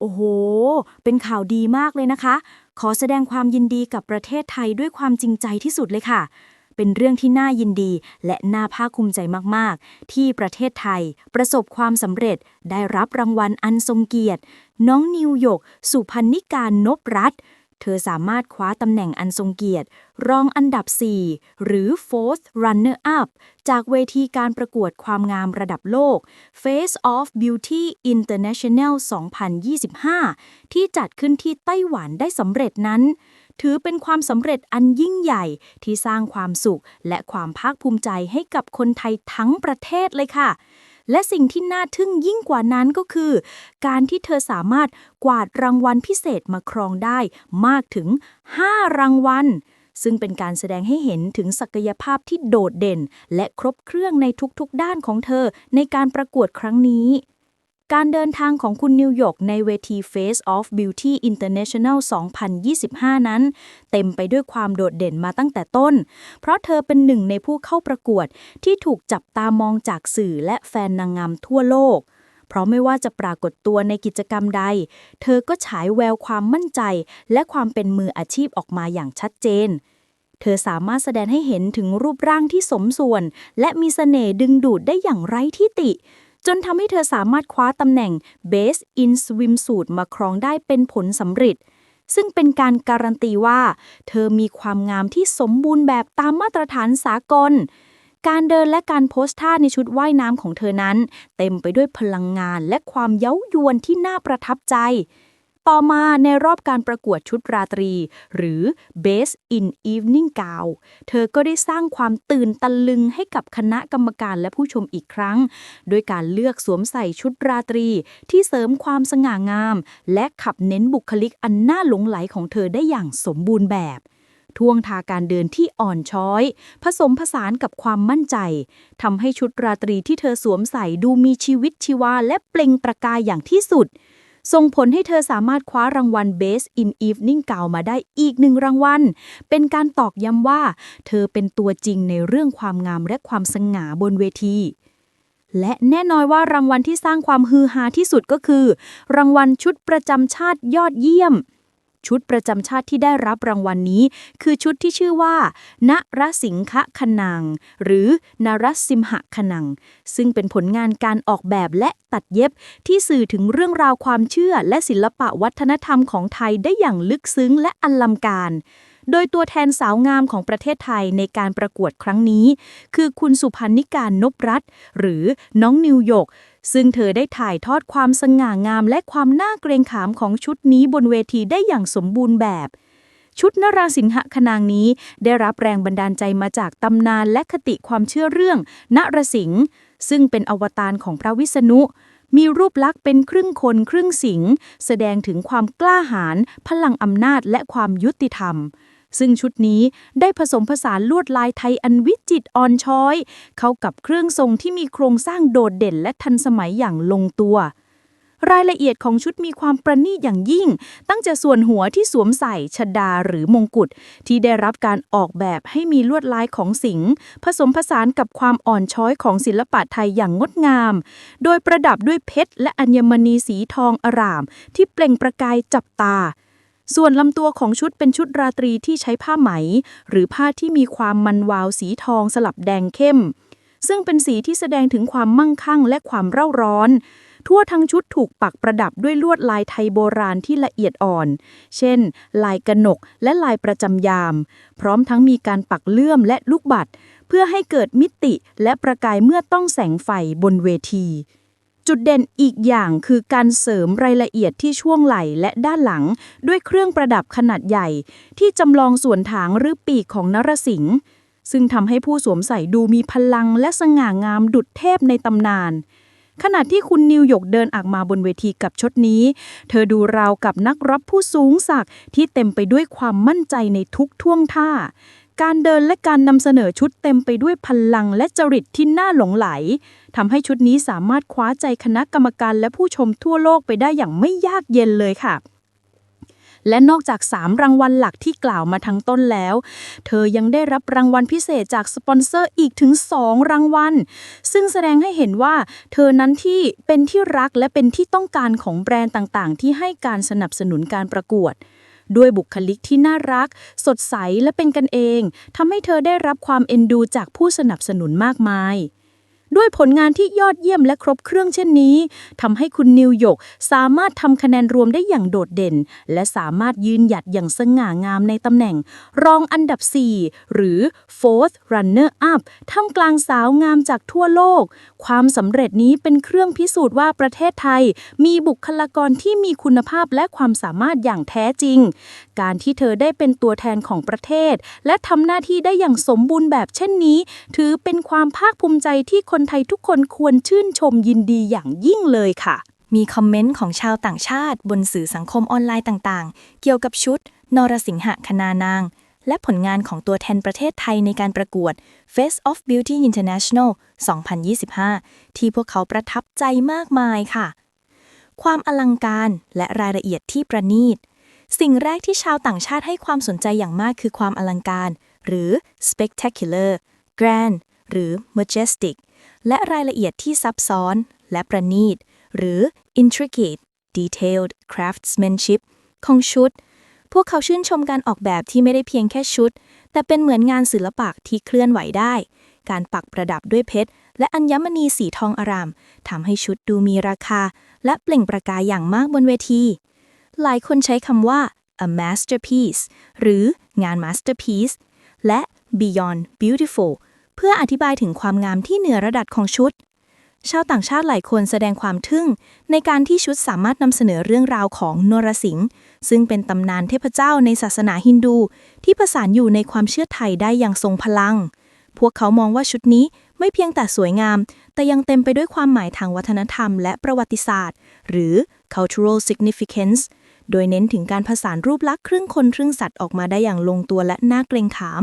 โอ้โห เป็นข่าวดีมากเลยนะคะ ขอแสดงความยินดีกับประเทศไทยด้วยความจริงใจที่สุดเลยค่ะ เป็นเรื่องที่น่ายินดีและน่าภาคภูมิใจมาก ๆ ที่ประเทศไทย ประสบความสำเร็จได้รับรางวัลอันทรงเกียรติ น้องนิวยก สุพันนิการนบรัตน์ เธอสามารถคว้าตำแหน่งอันทรงเกียรติรองอันดับ 4 หรือ fourth runner up จากเวทีการประกวดความงามระดับโลก Face of Beauty International 2025 ที่จัดขึ้นที่ไต้หวันได้สำเร็จนั้น ถือเป็นความสำเร็จอันยิ่งใหญ่ที่สร้างความสุขและความภาคภูมิใจให้กับคนไทยทั้งประเทศเลยค่ะ และสิ่งที่น่าทึ่งยิ่งกว่านั้นก็คือ การที่เธอสามารถกวาดรางวัลพิเศษมาครองได้มากถึง 5 รางวัล ซึ่งเป็นการแสดงให้เห็นถึงศักยภาพที่โดดเด่น และครบเครื่องในทุกๆด้านของเธอในการประกวดครั้งนี้ การเดินทางของคุณนิวยอร์กในเวที Face of Beauty International 2025 นั้น เต็มไปด้วยความโดดเด่นมาตั้งแต่ต้น เพราะเธอเป็นหนึ่งในผู้เข้าประกวดที่ถูกจับตามองจากสื่อและแฟนนางงามทั่วโลก เพราะไม่ว่าจะปรากฏตัวในกิจกรรมใด เธอก็ฉายแววความมั่นใจ และความเป็นมืออาชีพออกมาอย่างชัดเจนเธอสามารถแสดงให้เห็นถึงรูปร่างที่สมส่วน และมีเสน่ห์ดึงดูดได้อย่างไร้ที่ติ จนทำให้เธอสามารถคว้าตำแหน่ง Best in Swimsuit มาครองได้เป็นผลสำเร็จ ซึ่งเป็นการการันตีว่า เธอมีความงามที่สมบูรณ์แบบตามมาตรฐานสากล การเดินและการโพสท่าในชุดว่ายน้ำของเธอนั้น เต็มไปด้วยพลังงานและความเย้ายวนที่น่าประทับใจ ต่อมาในรอบการประกวดชุดราตรี หรือ Best in Evening Gown เธอก็ได้สร้างความตื่นตะลึงให้กับคณะกรรมการและผู้ชมอีกครั้ง โดยการเลือกสวมใส่ชุดราตรี ที่เสริมความสง่างาม และขับเน้นบุคลิกอันน่าหลงไหลของเธอได้อย่างสมบูรณ์แบบท่วงทาการเดินที่อ่อนช้อย ผสมผสานกับความมั่นใจทำให้ชุดราตรีที่เธอสวมใส่ดูมีชีวิตชีวาและเปล่งประกายอย่างที่สุด ส่งผลให้เธอสามารถคว้ารางวัล Best in Evening เก่ามาได้อีกหนึ่งรางวัล เป็นการตอกย้ำว่า เธอเป็นตัวจริงในเรื่องความงามและความสง่าบนเวที และแน่นอนว่ารางวัลที่สร้างความฮือฮาที่สุดก็คือ รางวัลชุดประจำชาติยอดเยี่ยม ชุดประจำชาติที่ได้รับรางวัลนี้ คือชุดที่ชื่อว่า นรสิงคะขนัง หรือนรสิมหขนัง ซึ่งเป็นผลงานการออกแบบและตัดเย็บที่สื่อถึงเรื่องราวความเชื่อและศิลปะวัฒนธรรมของไทยได้อย่างลึกซึ้งและอลังการ โดยตัวแทนสาวงามของประเทศไทยในการประกวดครั้งนี้ คือคุณสุพันนิการนพรัตน์หรือน้องนิวยกซึ่งเธอได้ถ่ายทอดความสง่างามและความน่าเกรงขามของชุดนี้บนเวทีได้อย่างสมบูรณ์แบบ ชุดนราสิงหคนางนี้ได้รับแรงบันดาลใจมาจากตำนานและคติความเชื่อเรื่องนรสิงห์ซึ่งเป็นอวตารของพระวิษณุ มีรูปลักษณ์เป็นครึ่งคนครึ่งสิงห์แสดงถึงความกล้าหาญพลังอำนาจและความยุติธรรม ซึ่งชุดนี้ได้ผสมผสานลวดลายไทยอันวิจิตรอ่อนช้อย เข้ากับเครื่องทรงที่มีโครงสร้างโดดเด่นและทันสมัยอย่างลงตัว รายละเอียดของชุดมีความประณีตอย่างยิ่ง ตั้งแต่ส่วนหัวที่สวมใส่ชดาหรือมงกุฎที่ได้รับการออกแบบให้มีลวดลายของสิงห์ผสมผสานกับความอ่อนช้อยของศิลปะไทยอย่างงดงาม โดยประดับด้วยเพชรและอัญมณีสีทองอร่าม ที่เปล่งประกายจับตา ส่วนลำตัวของชุดเป็นชุดราตรีที่ใช้ผ้าไหม หรือผ้าที่มีความมันวาวสีทองสลับแดงเข้ม ซึ่งเป็นสีที่แสดงถึงความมั่งคั่งและความเร่าร้อน ทั่วทั้งชุดถูกปักประดับด้วยลวดลายไทยโบราณที่ละเอียดอ่อน เช่น ลายกระหนกและลายประจำยาม พร้อมทั้งมีการปักเลื่อมและลูกบัตรเพื่อให้เกิดมิติและประกายเมื่อต้องแสงไฟบนเวที จุดเด่นอีกอย่างคือการเสริมรายละเอียดที่ช่วงไหล่และด้านหลัง ด้วยเครื่องประดับขนาดใหญ่ ที่จำลองส่วนถางหรือปีกของนรสิงห์ซึ่งทำให้ผู้สวมใส่ดูมีพลังและสง่างามดุจเทพในตำนาน ขณะที่คุณนิวหยกเดินออกมาบนเวทีกับชุดนี้ เธอดูราวกับนักรับผู้สูงศักดิ์ที่เต็มไปด้วยความมั่นใจในทุกท่วงท่า การเดินและการนำเสนอชุดเต็มไปด้วยพลังและจริตที่น่าหลงไหลทำให้ชุดนี้สามารถคว้าใจคณะกรรมการและผู้ชมทั่วโลกไปได้อย่างไม่ยากเย็นเลยค่ะ และนอกจาก 3 รางวัลหลักที่กล่าวมาทั้งต้นแล้ว เธอยังได้รับรางวัลพิเศษจากสปอนเซอร์อีกถึง 2 รางวัล ซึ่งแสดงให้เห็นว่า เธอนั้นที่เป็นที่รักและเป็นที่ต้องการของแบรนด์ต่างๆ ที่ให้การสนับสนุนการประกวด ด้วยบุคลิกที่น่ารัก สดใสและเป็นกันเองทำให้เธอได้รับความเอ็นดูจากผู้สนับสนุนมากมาย ด้วยผลงานที่ยอดเยี่ยมและครบเครื่องเช่นนี้ทำให้คุณนิวยกสามารถทำคะแนนรวมได้อย่างโดดเด่น และสามารถยืนหยัดอย่างสง่างามในตำแหน่ง รองอันดับ 4 หรือ fourth runner up ท่ามกลางสาวงามจากทั่วโลก ความสำเร็จนี้เป็นเครื่องพิสูจน์ว่าประเทศไทย มีบุคลากรที่มีคุณภาพและความสามารถอย่างแท้จริง การที่เธอได้เป็นตัวแทนของประเทศ และทำหน้าที่ได้อย่างสมบูรณ์แบบเช่นนี้ ถือเป็นความภาคภูมิใจที่คนนไทยทุกคนควรชื่นชมยินดีอย่างยิ่งเลยค่ะ มีคอมเมนต์ของชาวต่างชาติ บนสื่อสังคมออนไลน์ต่างๆ เกี่ยวกับชุด นรสิงหคณานาง และผลงานของตัวแทนประเทศไทยในการประกวด Face of Beauty International 2025 ที่พวกเขาประทับใจมากมายค่ะ ความอลังการและรายละเอียดที่ประณีต สิ่งแรกที่ชาวต่างชาติให้ความสนใจอย่างมากคือความอลังการ หรือ spectacular grand หรือ majestic และรายละเอียดที่ซับซ้อนและประณีต หรือ intricate detailed craftsmanship ของชุด พวกเขาชื่นชมการออกแบบที่ไม่ได้เพียงแค่ชุด แต่เป็นเหมือนงานศิลปะที่เคลื่อนไหวได้ การปักประดับด้วยเพชร และอัญมณีสีทองอารามทำให้ชุดดูมีราคา และเปล่งประกายอย่างมากบนเวที หลายคนใช้คำว่า a masterpiece หรืองาน masterpiece และ beyond beautiful เพื่ออธิบายถึงความงามที่เหนือระดับของชุด ชาวต่างชาติหลายคนแสดงความทึ่ง ในการที่ชุดสามารถนำเสนอเรื่องราวของนรสิงห์ซึ่งเป็นตำนานเทพเจ้าในศาสนาฮินดู ที่ผสานอยู่ในความเชื่อไทยได้อย่างทรงพลัง พวกเขามองว่าชุดนี้ไม่เพียงแต่สวยงาม แต่ยังเต็มไปด้วยความหมายทางวัฒนธรรมและประวัติศาสตร์ หรือ cultural significance โดยเน้นถึงการผสานรูปลักษณ์ครึ่งคนครึ่งสัตว์ออกมาได้อย่างลงตัวและน่าเกรงขาม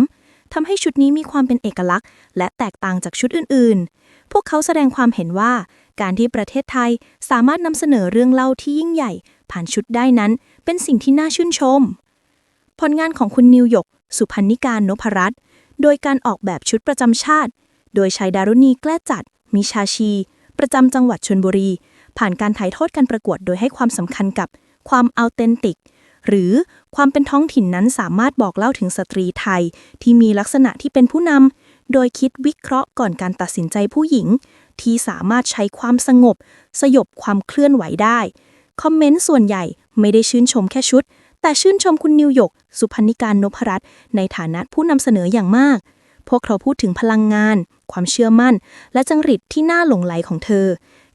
ทำให้ชุดนี้มีความเป็นเอกลักษณ์ และแตกต่างจากชุดอื่นๆ พวกเขาแสดงความเห็นว่า การที่ประเทศไทยสามารถนำเสนอเรื่องเล่าที่ยิ่งใหญ่ ผ่านชุดได้นั้น เป็นสิ่งที่น่าชื่นชม ผลงานของคุณนิวยก สุพันนิการนพรัตน์โดยการออกแบบชุดประจำชาติ โดยใชายดารุณีแกล้จัดมิชาชี ประจำจังหวัดชนบุรี ผ่านการถ่ายทอดการประกวดโดยให้ความสำคัญกับความเอาเทนติก หรือความเป็นท้องถิ่นนั้นสามารถบอกเล่าถึงสตรีไทย ที่มีลักษณะที่เป็นผู้นำ โดยคิดวิเคราะห์ก่อนการตัดสินใจผู้หญิง ที่สามารถใช้ความสงบ สยบความเคลื่อนไหวได้ คอมเมนต์ส่วนใหญ่ไม่ได้ชื่นชมแค่ชุด แต่ชื่นชมคุณนิวยก สุพันนิการนพรัตน์ในฐานะผู้นำเสนออย่างมาก พวกเขาพูดถึงพลังงาน ความเชื่อมั่น และจังหริดที่น่าหลงไหลของเธอ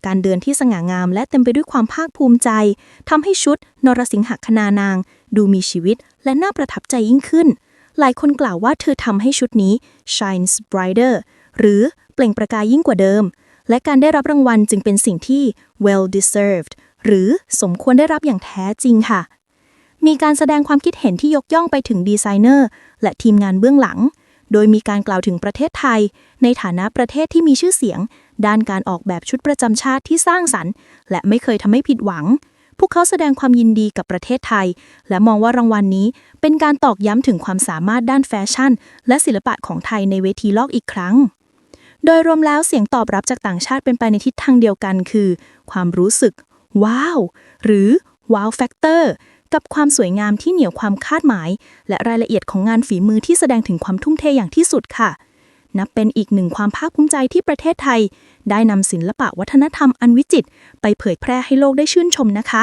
การเดินที่สง่างามและเต็มไปด้วยความภาคภูมิใจทำให้ชุด นรสิงหคณานาง ดูมีชีวิตและน่าประทับใจยิ่งขึ้น หลายคนกล่าวว่าเธอทำให้ชุดนี้ shines brighter หรือเปล่งประกายยิ่งกว่าเดิม และการได้รับรางวัลจึงเป็นสิ่งที่ well deserved หรือสมควรได้รับอย่างแท้จริงค่ะ มีการแสดงความคิดเห็นที่ยกย่องไปถึงดีไซเนอร์ และทีมงานเบื้องหลัง โดยมีการกล่าวถึงประเทศไทย ในฐานะประเทศที่มีชื่อเสียง ด้านการออกแบบชุดประจำชาติที่สร้างสรรค์ และไม่เคยทำให้ผิดหวัง พวกเขาแสดงความยินดีกับประเทศไทย และมองว่ารางวัลนนี้เป็นการตอกย้ำถึงความสามารถด้านแฟชั่น และศิลปะของไทยในเวทีโลกอีกครั้งโดยรวมแล้วเสียงตอบรับจากต่างชาติเป็นไปในทิศทางเดียวกันคือ ความรู้สึก ว้าว หรือว้าวแฟกเตอร์ กับความสวยงามที่เหนียวความคาดหมาย และรายละเอียดของงานฝีมือที่แสดงถึงความทุ่มเทอย่างที่สุดค่ะ นับเป็นอีกหนึ่งความภาคภูมิใจที่ประเทศไทย ได้นำศิลปะวัฒนธรรมอันวิจิตรไปเผยแพร่ให้โลกได้ชื่นชมนะคะ